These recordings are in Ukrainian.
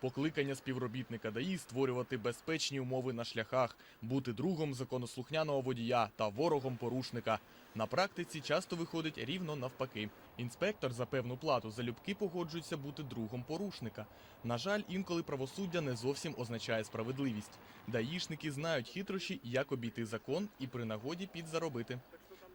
Покликання співробітника ДАІ створювати безпечні умови на шляхах, бути другом законослухняного водія та ворогом порушника. На практиці часто виходить рівно навпаки. Інспектор за певну плату залюбки погоджується бути другом порушника. На жаль, інколи правосуддя не зовсім означає справедливість. Даїшники знають хитрощі, як обійти закон і при нагоді підзаробити.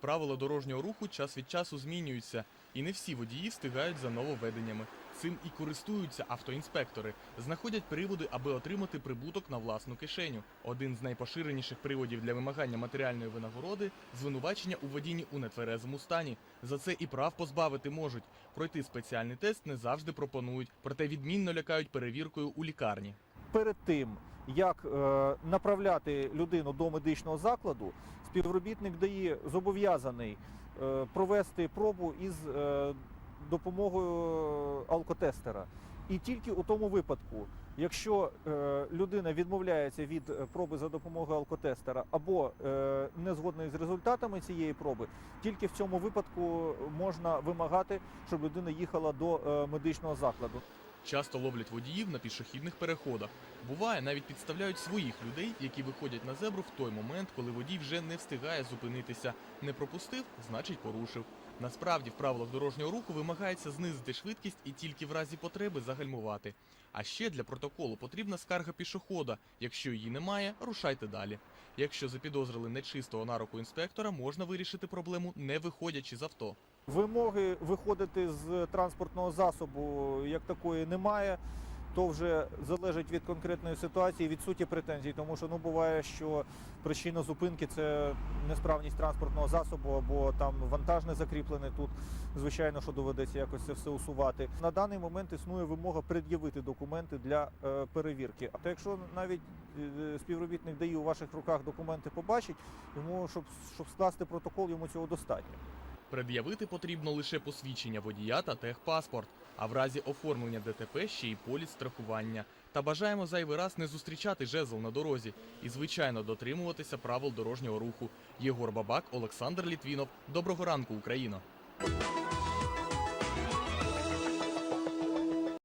Правила дорожнього руху час від часу змінюються, і не всі водії встигають за нововведеннями. Цим і користуються автоінспектори, знаходять приводи, аби отримати прибуток на власну кишеню. Один з найпоширеніших приводів для вимагання матеріальної винагороди звинувачення у водінні у нетверезому стані. За це і прав позбавити можуть. Пройти спеціальний тест не завжди пропонують, проте відмінно лякають перевіркою у лікарні. перед тим, як е, направляти людину до медичного закладу, співробітник ДАІ зобов'язаний е, провести пробу із е, допомогою алкотестера. І тільки у тому випадку, якщо е, людина відмовляється від е, проби за допомогою алкотестера або е, не згодна з результатами цієї проби, тільки в цьому випадку можна вимагати, щоб людина їхала до е, медичного закладу. Часто ловлять водіїв на пішохідних переходах. Буває, навіть підставляють своїх людей, які виходять на зебру в той момент, коли водій вже не встигає зупинитися. Не пропустив, значить порушив. Насправді в правилах дорожнього руху вимагається знизити швидкість і тільки в разі потреби загальмувати. А ще для протоколу потрібна скарга пішохода. Якщо її немає, рушайте далі. Якщо запідозрили нечистого на руку інспектора, можна вирішити проблему не виходячи з авто. Вимоги виходити з транспортного засобу як такої немає. То вже залежить від конкретної ситуації, від суті претензій, тому що ну буває, що причина зупинки це несправність транспортного засобу або там вантаж не закріплений. Тут звичайно, що доведеться якось це все усувати. На даний момент існує вимога пред'явити документи для е, перевірки. А то якщо навіть е, співробітник дає у ваших руках документи побачить, йому щоб, щоб скласти протокол, йому цього достатньо. Пред'явити потрібно лише посвідчення водія та техпаспорт, а в разі оформлення ДТП ще й поліс страхування. Та бажаємо зайвий раз не зустрічати жезл на дорозі і, звичайно, дотримуватися правил дорожнього руху. Єгор Бабак, Олександр Літвінов. Доброго ранку, Україно!